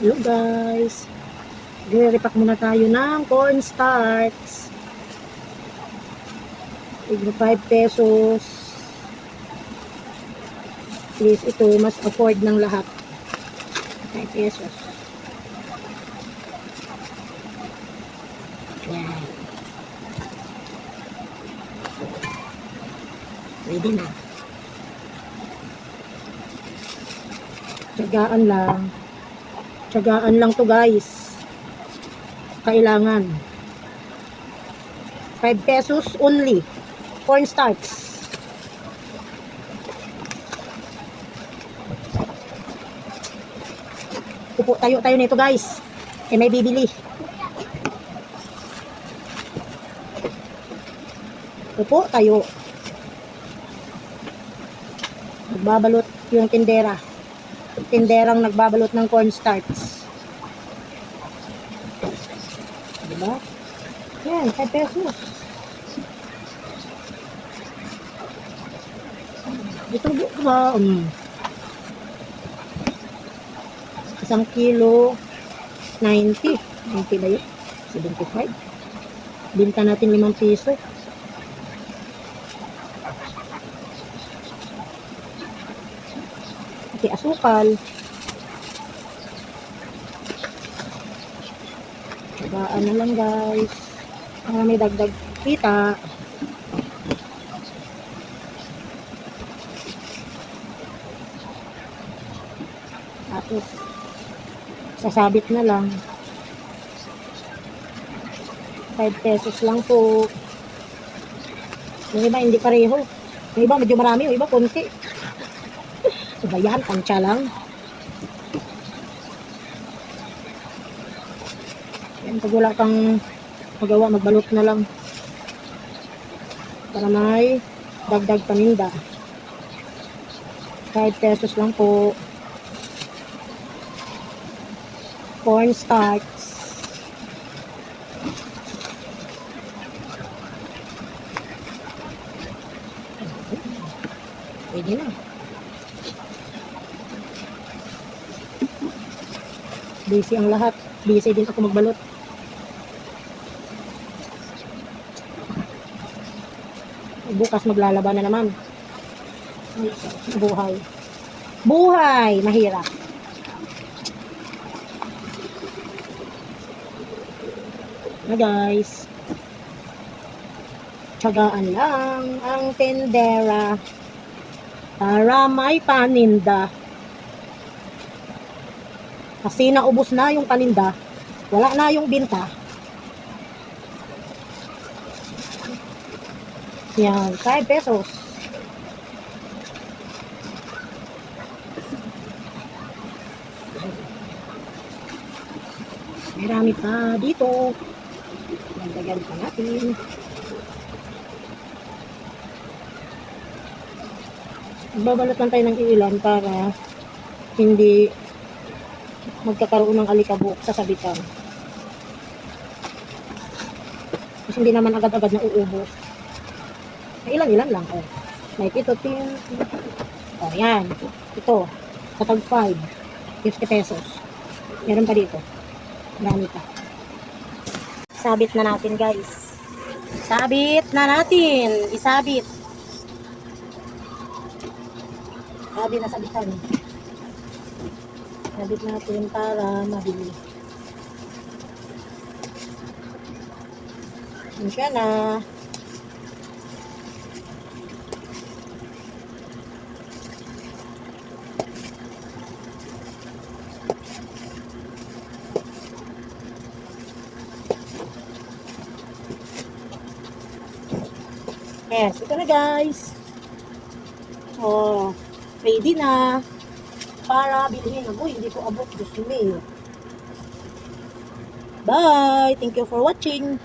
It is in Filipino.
Hello guys. Gre-repack muna tayo ng cornstarch. Tigno 5 pesos. Please, ito mas afford ng lahat. 5 pesos. Yan. Pwede na. Tsagaan lang. Tsagaan lang to guys. Kailangan. 5 pesos only. Cornstarch. Upo tayo tayo nito guys. Eh may bibili. Upo tayo. Nagbabalot yung tindera tinderang nagbabalot ng cornstarch. Diba? Yan, 5 pesos. Ito ba? Um, isang kilo, 90. 90 ba yun? 75. Binta natin 5 piso. Pati asukal. Tsagaan na lang guys. Para may dagdag kita. Tapos, sasabit na lang. 5 pesos lang po. Yung iba hindi pareho. Yung iba medyo marami, yung iba konti. Iba yan, tansya lang. Yan, pag wala kang magawa, magbalot na lang. Para may dagdag paninda. 5 pesos lang po. Corn starch. Pwede na. Busy ang lahat. Busy din ako magbalot. Bukas maglalaba na naman. Buhay. Buhay! Mahirap. Na guys. Tsagaan lang ang tendera para may paninda. Kasi naubos na yung paninda, wala na yung binta. Yan, 5 pesos. Marami pa dito. Dagdagan pa natin. Babalot lang tayo ng ilan para hindi magkakaroon ng alikabok sa sabitan. Kasi hindi naman agad-agad na uubos. Ilan-ilan lang. Oh. Like ito, tin. Oh, yan. Ito. Katag 5. 50 pesos. Meron pa dito. Marami pa. Sabit na natin, guys. Sabit na natin. Isabit. Sabi na sabitan. Sabit natin para mabili. Yan siya na. Yes, ito na guys. Oh, ready na para bilhin. Uy, hindi ko abot. Gusto me. Bye! Thank you for watching.